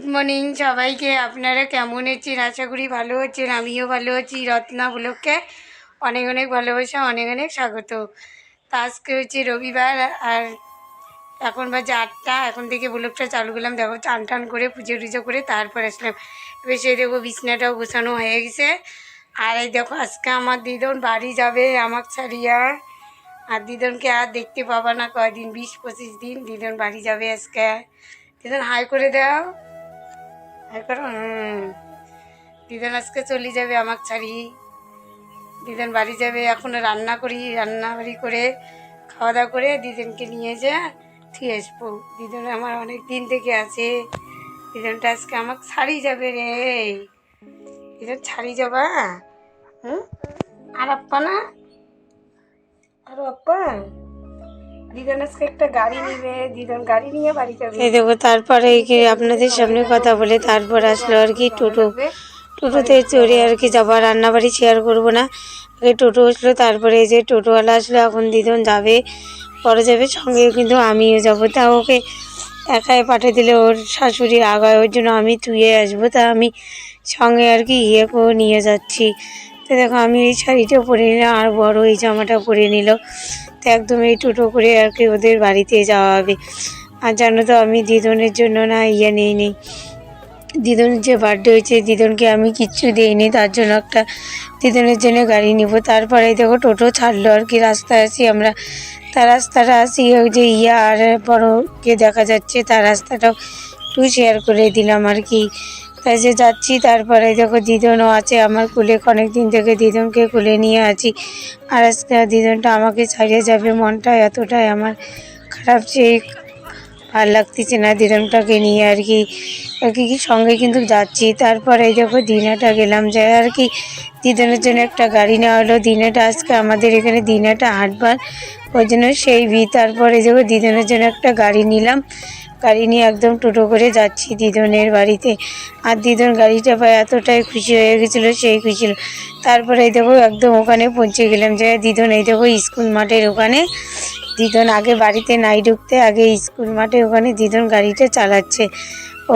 Good morning সবাইকে আপনারা কেমন আছেন? আশা করি ভালো আছেন। আমিও ভালো আছি। রত্না ব্লককে অনেক অনেক ভালোবাসা, অনেক অনেক স্বাগত। তা আজকে হচ্ছে রবিবার আর এখন বাজে আটটা। এখন থেকে ব্লকটা চালু করলাম। দেখো, চান টান করে, পুজো টুজো করে তারপর আসলাম। এবার সেই দেখো বিছনাটাও গোছানো হয়ে গেছে। আর এই দেখো, আজকে আমার দিদন বাড়ি যাবে, আমার ছাড়িয়া। আর দিদনকে আর দেখতে পাবা না কয়দিন, বিশ পঁচিশ দিন দিদন বাড়ি যাবে আজকে। দিদন হাই করে দাও। হুম দিদন আজকে চলে যাবে আমার ছাড়ি। দিদন বাড়ি যাবে, এখন রান্না করি রান্না বাড়ি করে খাওয়া দাওয়া করে দিদনকে নিয়ে যা, থুয়ে আসব। দিদন আমার অনেক দিন থেকে আছে। দিদনটা আজকে আমাকে ছাড়ি যাবে রে। দিদন ছাড়ি যাবা? হুম? আর আপ্পা না? আর আপ্পা? দিদন আজকে একটা গাড়ি নিবে দিদন গাড়ি নিয়ে বাড়ি যাবে। এই দেখো তারপরে কি আপনাদের সামনে কথা বলে তারপর আসলো আর কি টোটো। টোটোতে চড়ে আর কি যাব আর রান্নাবাড়ি শেয়ার করব না। আগে টোটো আসলো তারপরে এই যে টোটোওয়ালা আসলো এখন দিদন যাবে পরে যাবে সঙ্গে কিন্তু আমিও যাব। তা ওকে একাই পাঠিয়ে দিলে ওর শাশুড়ি আগায় ওর জন্য আমি তুইয়ে আসব তা আমি সঙ্গে আর কি ইয়ে করে নিয়ে যাচ্ছি। তো দেখো, আমি এই শাড়িটা পরে নিলাম, আর বড় এই জামাটা পরে নিল। তো একদম এই টোটো করে আর কি ওদের বাড়িতে যাওয়া হবে। আর জানো তো, আমি দিদনের জন্য না ইয়ে নিই নি দিদনের যে বার্থডে হয়েছে, দিদনকে আমি কিচ্ছু দিইনি, তার জন্য একটা দিদনের জন্য গাড়ি নিব। তারপরে দেখো, টোটো ছাড়লো আর কি, রাস্তায় আছি আমরা। তার রাস্তাটা আসি ওই যে ইয়া আর বড়কে দেখা যাচ্ছে, তার রাস্তাটাও একটু শেয়ার করে দিলাম আর কি। যে যাচ্ছি, তারপরে দেখো দিদনও আছে আমার কুলে অনেক দিন থেকে দিদনকে কুলে নিয়ে আছি। আর আজকে দিদনটা আমাকে ছাড়িয়ে যাবে, মনটা এতটাই আমার খারাপ যে ভালো লাগতেছে না দিদনটাকে নিয়ে আর কি। আর কি সঙ্গে কিন্তু যাচ্ছি, তারপরে এই দেখো দিনাটা গেলাম যাই আর কি দিদনের জন্য একটা গাড়ি নেওয়া হলো। দিনাটা আজকে আমাদের এখানে দিনাটা হাটবার ওই জন্য সেই ভি, তারপরে দেখো দিদনের জন্য একটা গাড়ি নিলাম। গাড়ি নিয়ে একদম টোটো করে যাচ্ছি দিদনের বাড়িতে। আর দিদন গাড়িটা পায় এতটাই খুশি হয়ে গেছিল, সেই খুশি। তারপরে এই দেখো একদম ওখানে পৌঁছে গেলাম যে দিদন, এই দেখো স্কুল মাঠের ওখানে। দিদন আগে বাড়িতে নাই ঢুকতে, আগে স্কুল মাঠে ওখানে দিদন গাড়িটা চালাচ্ছে।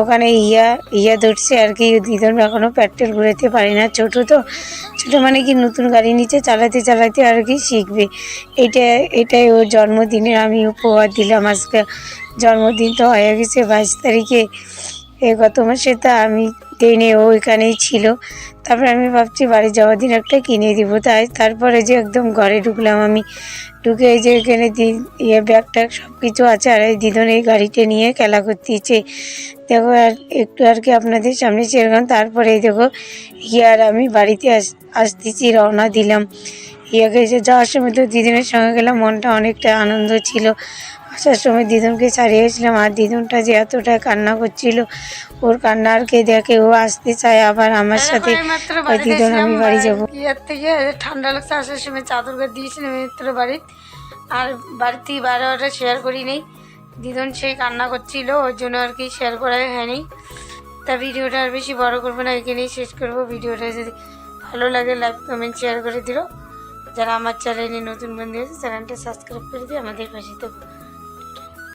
ওখানে ইয়া ইয়া ধরছে আর কি, দিদন এখনও পেট্রোল ঘুরাতে পারি না, ছোটো তো, ছোটো মানে কি নতুন গাড়ি নিচে চালাতে চালাতে আর কি শিখবে। এটা, এটাই ওর জন্মদিনের আমি উপহার দিলাম আজকে। জন্মদিন তো হয়ে গেছে, বাইশ তারিখে, এ গত মাসে তা আমি ও ওইখানেই ছিল। তারপরে আমি ভাবছি বাড়ি যাওয়ার দিন একটা কিনে দিব। তাই তারপরে যে একদম ঘরে ঢুকলাম আমি। ঢুকে এই যে এখানে ইয়ে ব্যাগ ট্যাগ সব কিছু আছে আর এই দিদন এই গাড়িটা নিয়ে খেলা করতেছে। দেখো আর একটু আর কি আপনাদের সামনে সেরকম তারপরে দেখো ইয়ার আমি বাড়িতে আস আসতেছি, রওনা দিলাম। ইয়াকে যে যাওয়ার সময় তো দিদিনের সঙ্গে গেলাম মনটা অনেকটা আনন্দ ছিল। আসার সময় দিদুনকে ছাড়িয়ে এসেছিলাম আর দিদুনটা যে এতটা কান্না করছিল ওর কান্না আর কে দেখে ও আসতে চায় আবার আমার সাথে। দিদুন আমি বাড়ি যাব। ইয়ার থেকে ঠান্ডা লাগছে আসার সময় চাদর গায়ে দিয়েছিলাম মাত্র বাড়ি আর বাড়ি থেকে বাইরে ওটা শেয়ার করি নেই দিদুন সেই কান্না করছিল ওর জন্য আর কি শেয়ার করা হয়নি। তা ভিডিওটা আর বেশি বড় করব না এখানেই শেষ করব। ভিডিওটা যদি ভালো লাগে লাইক কমেন্ট শেয়ার করে দিল। যারা আমার চ্যানেলে নতুন বন্ধু আছে চ্যানেলটা সাবস্ক্রাইব করে দিয়ে আমাদের পাশে থাকো।